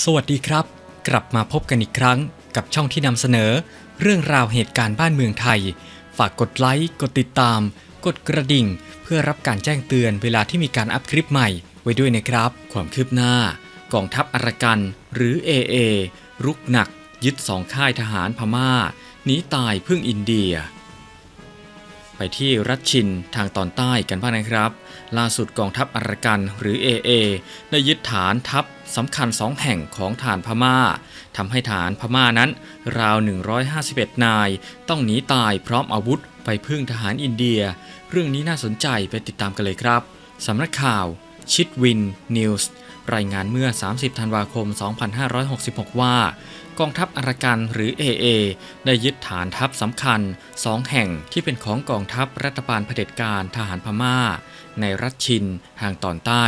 สวัสดีครับ กลับมาพบกันอีกครั้งกับช่องที่นำเสนอ เรื่องราวเหตุการณ์บ้านเมืองไทย ฝากกดไลค์ กดติดตาม กดกระดิ่ง เพื่อรับการแจ้งเตือนเวลาที่มีการอัพคลิปใหม่ ไว้ด้วยนะครับ ความคืบหน้า กองทัพอารากัน หรือ AA รุกหนัก ยึดสองค่ายทหารพม่าหนีตายพึ่งอินเดีย ไปที่รัชชินทางตอนใต้กันบ้างนะครับ ล่าสุดกองทัพอารากันหรือ AA ได้ยึดฐานทัพสำคัญสองแห่งของฐานพม่าทำให้ฐานพม่านั้น ราว 151 นาย ต้องหนีตายพร้อมอาวุธไปพึ่งทหารอินเดีย เรื่องนี้น่าสนใจไปติดตามกันเลยครับสำนักข่าว ชิดวินนิวส์รายงานเมื่อ 30 ธันวาคม 2566 ว่า กองทัพอารากันหรือ AA ได้ยึดฐานทัพสำคัญสองแห่งที่เป็นของกองทัพรัฐบาลเผด็จการทหารพม่า ในรัฐชินทางตอนใต้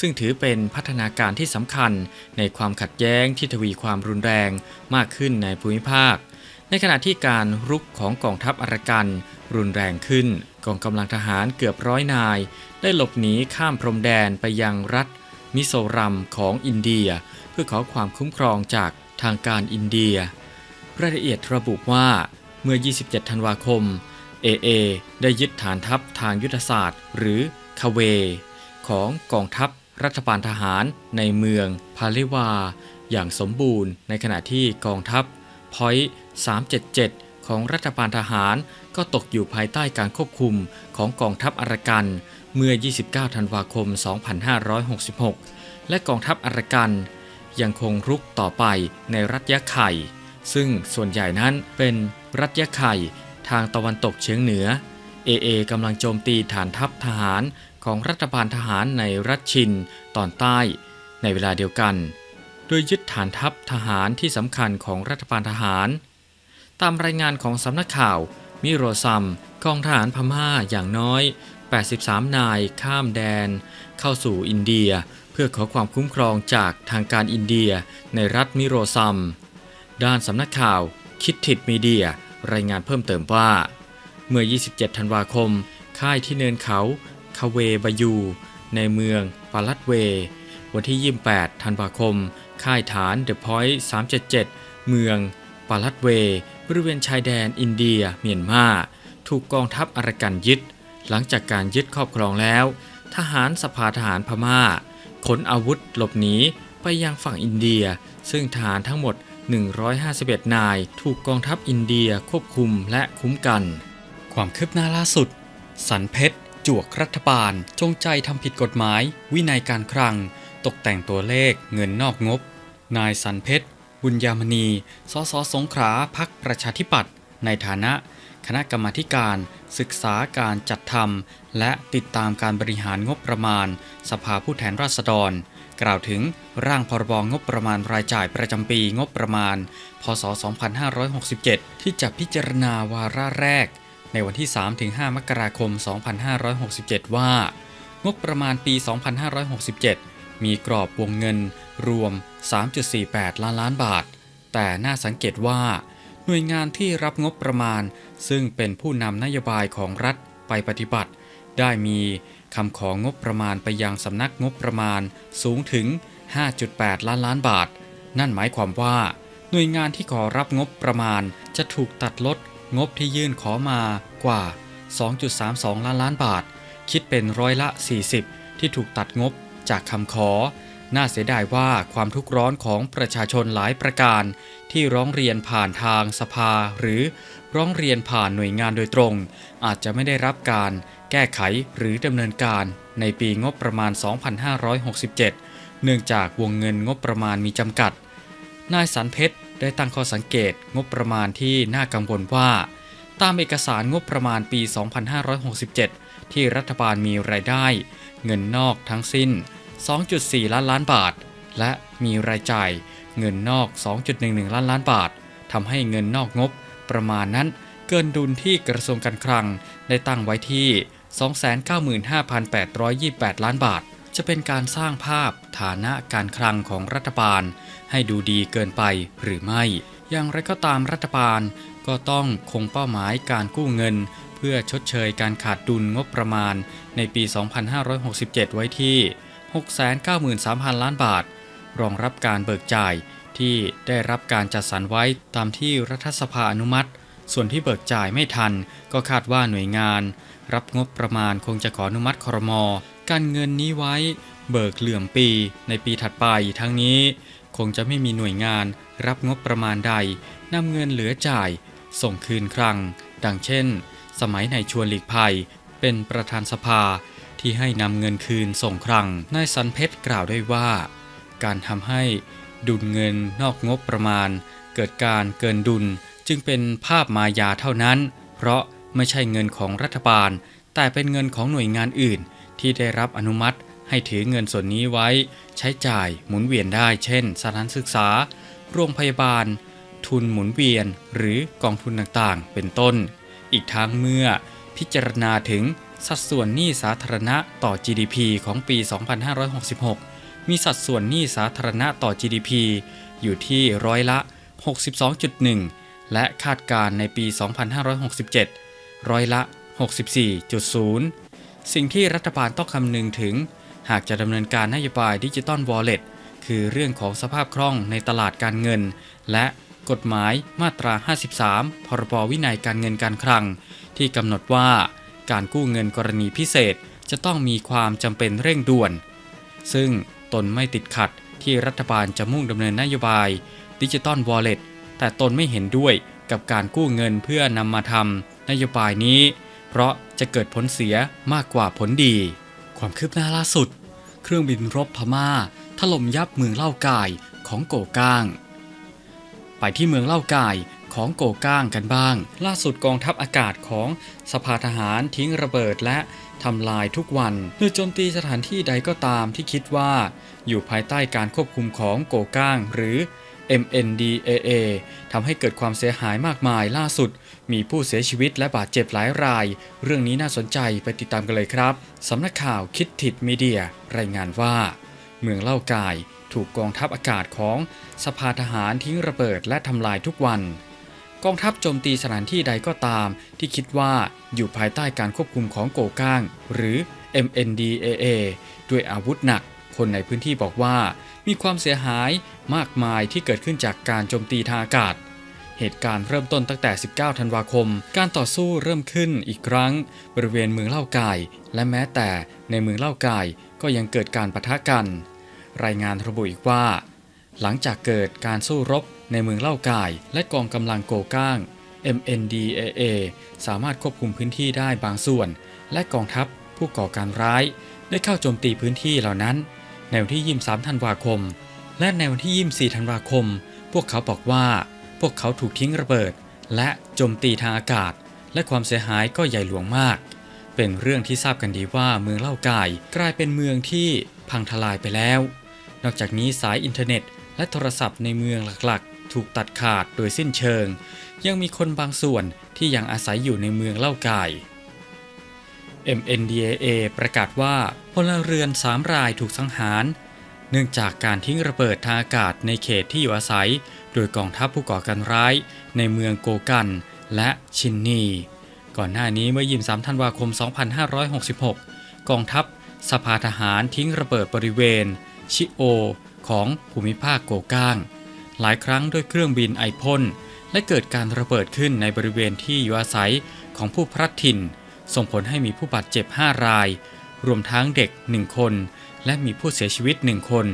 ซึ่งถือเป็นพัฒนาการที่สำคัญในความขัดแย้งที่ทวีความรุนแรงมากขึ้นในภูมิภาค ในขณะที่การรุกของกองทัพอารากันรุนแรงขึ้น กองกำลังทหารเกือบร้อยนาย ได้หลบหนีข้ามพรมแดนไปยังรัฐมิโซรัมของอินเดีย เพื่อขอความคุ้มครองจาก ทางการอินเดีย รายละเอียดระบุว่าเมื่อ 27 ธันวาคม AA ได้ยึดฐานทัพทางยุทธศาสตร์ หรือคาเว ของกองทัพรัฐบาลทหารในเมืองพาเลวา อย่างสมบูรณ์ในขณะที่กองทัพพอยต์377 ของรัฐบาลทหารก็ตกอยู่ภายใต้การควบคุมของกองทัพอารากันเมื่อ 29 ธันวาคม 2566 และกองทัพอารากัน ยังคงรุกต่อไปในรัฐยะไข่ ซึ่งส่วนใหญ่นั้นเป็นรัฐยะไข่ทางตะวันตกเฉียงเหนือ AA กำลังโจมตีฐานทัพทหารของรัฐบาลทหารในรัฐชินตอนใต้ ในเวลาเดียวกัน โดยยึดฐานทัพทหารที่สำคัญของรัฐบาลทหาร ตามรายงานของสำนักข่าว มิโรซัมกองทหารพม่าอย่างน้อย 83 นายข้ามแดน เข้าสู่อินเดีย พื่อขอความคุ้มครองจากทางการอินเดียในรัฐมิโรซัม ด้านสำนักข่าวคิดทิดมีเดียรายงานเพิ่มเติมว่า เมื่อ 27 ธันวาคม ค่ายที่เนินเขาคาเวบายู ในเมืองปาลัดเว วันที่ 28 ธันวาคม ค่ายฐานเดอะพอยต์377 เมืองปาลัดเว บริเวณชายแดนอินเดียเมียนมา ถูกกองทัพอารากันยึด หลังจากการยึดครอบครองแล้ว ทหารสภาทหารพม่า ขนอาวุธหลบหนีไปยังฝั่งอินเดีย ซึ่งทหารทั้งหมด 151 นายถูกกองทัพอินเดียควบคุมและคุ้มกัน ความคืบหน้าล่าสุด สันเพชรจวกรัฐบาล จงใจทำผิดกฎหมาย วินัยการคลัง ตกแต่งตัวเลขเงินนอกงบ นายสันเพชรบุญยามณี สสสงขลาพักประชาธิปัตย์ในฐานะ คณะกรรมการศึกษาการจัดทำและติดตามการบริหารงบประมาณ สภาผู้แทนราษฎร กล่าวถึงร่างพรบงบประมาณรายจ่ายประจำปีงบประมาณ พศ 2567 ที่จะพิจารณาวาระแรก ในวันที่ 3-5 มกราคม 2567 ว่า งบประมาณปี 2567 มีกรอบวงเงินรวม 3.48 ล้านล้านบาท แต่น่าสังเกตว่า หน่วยงานที่รับงบประมาณ ซึ่งเป็นผู้นำนโยบายของรัฐไปปฏิบัติ ได้มีคำของงบประมาณไปยังสำนักงบประมาณสูงถึง 5.8 ล้านล้านบาท นั่นหมายความว่า หน่วยงานที่ขอรับงบประมาณจะถูกตัดลดงบที่ยื่นขอมากว่า 2.32 ล้านล้านบาท คิดเป็นร้อยละ 40 ที่ถูกตัดงบจากคำขอ น่าเสียดายว่าความทุกข์ร้อนของประชาชนหลายประการ ที่ร้องเรียนผ่านทางสภา หรือร้องเรียนผ่านหน่วยงานโดยตรง อาจจะไม่ได้รับการแก้ไขหรือดำเนินการในปีงบประมาณ 2567 เนื่องจากวงเงินงบประมาณมีจำกัด นายสันเพชรได้ตั้งข้อสังเกตงบประมาณที่น่ากังวลว่า ตามเอกสารงบประมาณปี 2567 ที่รัฐบาลมีรายได้ เงินนอกทั้งสิ้น 2.4 ล้านล้านบาท และมีรายจ่ายเงินนอก 2.11 ล้านล้านบาททำให้เงินนอกงบประมาณนั้นเกินดุลที่กระทรวงการคลังได้ตั้งไว้ที่ 295,828 ล้านบาท จะเป็นการสร้างภาพฐานะการคลังของรัฐบาล ให้ดูดีเกินไปหรือไม่ อย่างไรก็ตามรัฐบาลก็ต้องคงเป้าหมายการกู้เงิน เพื่อชดเชยการขาดดุลงบประมาณในปี 2567 ไว้ที่ 693,000 ล้านบาท รองรับการเบิกจ่ายที่ได้รับการจัดสรรไว้ตามที่รัฐสภาอนุมัติ ส่วนที่เบิกจ่ายไม่ทัน ก็คาดว่าหน่วยงาน รับงบประมาณคงจะขออนุมัติครม การเงินนี้ไว้เบิกเหลื่อมปีในปีถัดไปทั้งนี้ คงจะไม่มีหน่วยงาน รับงบประมาณใดนำเงินเหลือจ่าย ส่งคืนคลังดังเช่น สมัยในชวนหลีกภัย เป็นประธานสภา ที่ให้นำเงินคืนส่งคลัง นายสันเพชรกล่าวด้วยว่า การทำให้ดุลเงินนอกงบประมาณ เกิดการเกินดุลจึงเป็นภาพมายาเท่านั้น เพราะไม่ใช่เงินของรัฐบาล แต่เป็นเงินของหน่วยงานอื่น ที่ได้รับอนุมัติให้ถือเงินส่วนนี้ไว้ ใช้จ่ายหมุนเวียนได้ เช่น สถานศึกษา โรงพยาบาล ทุนหมุนเวียน หรือกองทุนต่างๆ เป็นต้น อีกทั้งเมื่อพิจารณาถึง สัดส่วนหนี้สาธารณะต่อ GDP ของปี 2566 มีสัดส่วนหนี้สาธารณะต่อ GDP อยู่ที่ร้อยละ 62.1 และคาดการณ์ในปี 2567 ร้อยละ 64.0 สิ่งที่รัฐบาลต้องคำนึงถึง หากจะดำเนินการนโยบายดิจิตอลวอลเล็ตคือเรื่องของสภาพคล่องในตลาดการเงิน และกฎหมายมาตรา 53 พรบวินัยการเงินการคลัง ที่กำหนดว่า การกู้เงินกรณีพิเศษจะต้องมีความจำเป็นเร่งด่วน ซึ่งตนไม่ติดขัดที่รัฐบาลจะมุ่งดำเนินนโยบายดิจิตอลวอลเล็ตแต่ตนไม่เห็นด้วยกับการกู้เงินเพื่อนำมาทำนโยบายนี้ เพราะจะเกิดผลเสียมากกว่าผลดี ความคืบหน้าล่าสุด เครื่องบินรบพม่า ถล่มยับเมืองเล่ากายของโกก้าง ไปที่เมืองเล่ากาย ของโกก้างกันบ้าง ล่าสุดกองทัพอากาศของสภาทหารทิ้งระเบิดและทำลายทุกวันโดยโจมตีสถานที่ใดก็ตามที่คิดว่า อยู่ภายใต้การควบคุมของโกก้างหรือ MNDAA ทำให้เกิดความเสียหายมากมายล่าสุด มีผู้เสียชีวิตและบาดเจ็บหลายราย เรื่องนี้น่าสนใจไปติดตามกันเลยครับสำนักข่าวคิดทิดมีเดีย รายงานว่า เมืองเล่ากาย ถูกกองทัพอากาศของสภาทหารทิ้งระเบิดและทำลายทุกวัน กองทัพโจมตีสถานที่ใดก็ตาม ที่คิดว่าอยู่ภายใต้การควบคุมของโกก้าง หรือ MNDAA ด้วยอาวุธหนัก คนในพื้นที่บอกว่า มีความเสียหายมากมายที่เกิดขึ้นจากการโจมตีทางอากาศ เหตุการณ์เริ่มต้นตั้งแต่ 19 ธันวาคม การต่อสู้เริ่มขึ้นอีกครั้ง บริเวณเมืองเล่ากาย และแม้แต่ในเมืองเล่ากายก็ยังเกิดการปะทะกัน รายงานระบุอีกว่า หลังจากเกิดการสู้รบ ในเมืองเล่ากายและกองกำลังโกก้าง MNDAA สามารถควบคุมพื้นที่ได้บางส่วน และกองทัพผู้ก่อการร้าย ได้เข้าโจมตีพื้นที่เหล่านั้น ในวันที่ 23 ธันวาคม และในวันที่ 24 ธันวาคม พวกเขาบอกว่า พวกเขาถูกทิ้งระเบิด และโจมตีทางอากาศ และความเสียหายก็ใหญ่หลวงมาก เป็นเรื่องที่ทราบกันดีว่าเมืองเล่ากายกลายเป็นเมืองที่พังทลายไปแล้ว นอกจากนี้สายอินเทอร์เน็ต และโทรศัพท์ในเมืองหลักๆ ถูกตัดขาดโดยสิ้นเชิง ยังมีคนบางส่วนที่ยังอาศัยอยู่ในเมืองเล่ากาย MNDAA ประกาศว่าพลเรือน3รายถูกสังหาร เนื่องจากการทิ้งระเบิดทางอากาศในเขตที่อยู่อาศัย โดยกองทัพผู้ก่อการร้าย ในเมืองโกกันและชินนี ก่อนหน้านี้เมื่อ 23 ธันวาคม 2566 กองทัพสภาทหารทิ้งระเบิดบริเวณ ชิโอ ของภูมิภาคโกก้าง หลายครั้งด้วยเครื่องบินไอพ่นและเกิดการระเบิดขึ้นในบริเวณที่อยู่อาศัยของผู้พลัดถิ่น ส่งผลให้มีผู้บาดเจ็บ 5 ราย รวมทั้งเด็ก 1 คน และมีผู้เสียชีวิต 1 คน